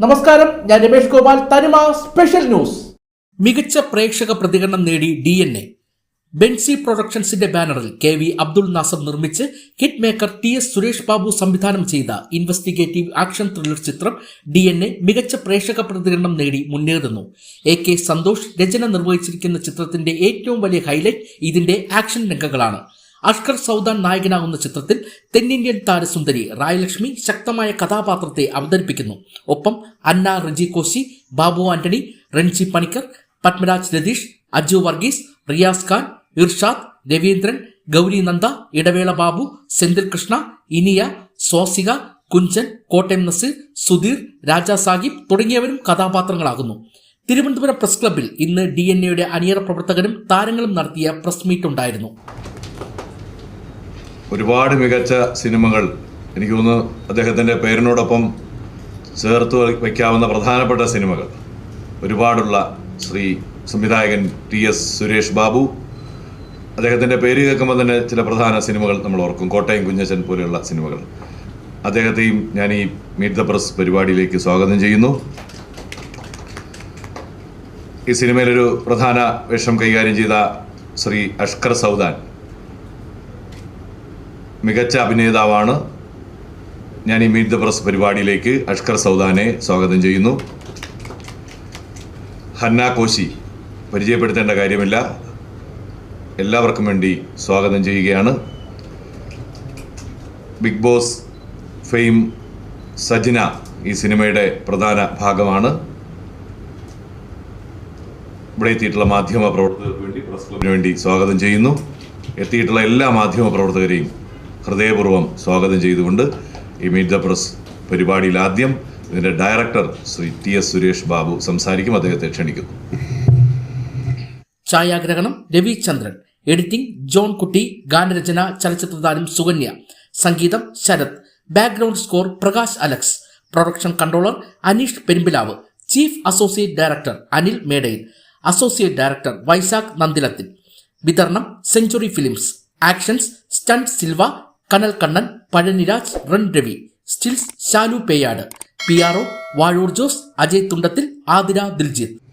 നമസ്കാരം ഞാൻ രമേഷ് ഗോപാൽ തനിമ സ്പെഷ്യൽ ന്യൂസ്. മികച്ച പ്രേക്ഷക പ്രതികരണം നേടി ഡി എൻ എ. ബെൻസി പ്രൊഡക്ഷൻസിന്റെ ബാനറിൽ കെ വി അബ്ദുൾ നാസർ നിർമ്മിച്ച് hit maker T S Suresh Babu സംവിധാനം ചെയ്ത ഇൻവെസ്റ്റിഗേറ്റീവ് ആക്ഷൻ ത്രില്ലർ ചിത്രം ഡി എൻ എ മികച്ച പ്രേക്ഷക പ്രതികരണം നേടി മുന്നേറുന്നു. എ കെ സന്തോഷ് രചന നിർവഹിച്ചിരിക്കുന്ന ചിത്രത്തിന്റെ ഏറ്റവും വലിയ ഹൈലൈറ്റ് ഇതിന്റെ ആക്ഷൻ രംഗങ്ങളാണ്. അഷ്കർ സൗദാൻ നായകനാകുന്ന ചിത്രത്തിൽ തെന്നിന്ത്യൻ താരസുന്ദരി റായലക്ഷ്മി ശക്തമായ കഥാപാത്രത്തെ അവതരിപ്പിക്കുന്നു. ഒപ്പം അന്ന റിജി കോശി ബാബു ആന്റണി റൺജി പണിക്കർ പത്മരാജ് രതീഷ് അജു വർഗീസ് റിയാസ് ഖാൻ ഇർഷാദ് രവീന്ദ്രൻ ഗൗരി നന്ദ ഇടവേള ബാബു സെന്തിൽ കൃഷ്ണ ഇനിയ സ്വാസിക കുഞ്ചൻ കോട്ടയം നസീർ സുധീർ രാജാ സാഹിബ് തുടങ്ങിയവരും കഥാപാത്രങ്ങളാകുന്നു. തിരുവനന്തപുരം പ്രസ് ക്ലബ്ബിൽ ഇന്ന് ഡി എൻ എയുടെ അണിയറ പ്രവർത്തകരും താരങ്ങളും നടത്തിയ പ്രസ് മീറ്റ് ഉണ്ടായിരുന്നു. ഒരുപാട് മികച്ച സിനിമകൾ. എനിക്ക് തോന്നുന്നു അദ്ദേഹത്തിന്റെ പേരിനോടൊപ്പം ചേർത്ത് വയ്ക്കാവുന്ന പ്രധാനപ്പെട്ട സിനിമകൾ. ഒരുപാടുള്ള ശ്രീ സംവിധായകൻ ടി എസ് സുരേഷ് ബാബു. അദ്ദേഹത്തിന്റെ പേര് കേൾക്കുമ്പോൾ തന്നെ ചില പ്രധാന സിനിമകൾ നമ്മൾ ഓർക്കും. കോട്ടയം കുഞ്ഞച്ചൻ പോലെയുള്ള സിനിമകൾ. അദ്ദേഹത്തെയും ഞാൻ ഈ മീറ്റ് ദ പ്രസ് പരിപാടിയിലേക്ക് സ്വാഗതം ചെയ്യുന്നു. ഈ സിനിമയിലൊരു പ്രധാന വേഷം കൈകാര്യം ചെയ്ത ശ്രീ അഷ്കർ സൗദാൻ. മികച്ച അഭിനേതാവാണ് ഞാൻ ഈ മീറ്റ് ദ പ്രസ് പരിപാടിയിലേക്ക് അഷ്കർ സൗദാനെ സ്വാഗതം ചെയ്യുന്നു. ഹന്ന കോശി പരിചയപ്പെടുത്തേണ്ട കാര്യമില്ല. എല്ലാവർക്കും വേണ്ടി സ്വാഗതം ചെയ്യുകയാണ്. ബിഗ് ബോസ് ഫെയിം സജിന ഈ സിനിമയുടെ പ്രധാന ഭാഗമാണ്. ഇവിടെ എത്തിയിട്ടുള്ള മാധ്യമ പ്രവർത്തകർക്ക് വേണ്ടി പ്രസ് ക്ലബിന് വേണ്ടി സ്വാഗതം ചെയ്യുന്നു. എത്തിയിട്ടുള്ള എല്ലാ മാധ്യമ പ്രവർത്തകരെയും ഹൃദയപൂർവം സ്വാഗതം ചെയ്തുകൊണ്ട് ഈ മീറ്റ് ദ പ്രസ് പരിപാടിയിൽ ആദ്യം ഇതിന്റെ director Shri T S Suresh Babu സംസാരിക്കും അദ്ദേഹത്തെ ക്ഷണിക്കുന്നു. ഛായാഗ്രഹണം രവിചന്ദ്രൻ എഡിറ്റിംഗ് ജോൺ കുട്ടി. ഗാനരചന ചലച്ചിത്രതാരം സുകന്യ. സംഗീതം Sarath. Background score Prakash Alex. Production controller Aneesh Perumbilavu. Chief associate director Anil Medayil. Associate director Vaisakh Nandilathil വിതരണം century films. Actions stunt Silva Kanal Kannan Pazhaniraj run Ravi stills Shalu Peyad P R O Vazhoor Jose Ajay Thundathil Athira Diljith.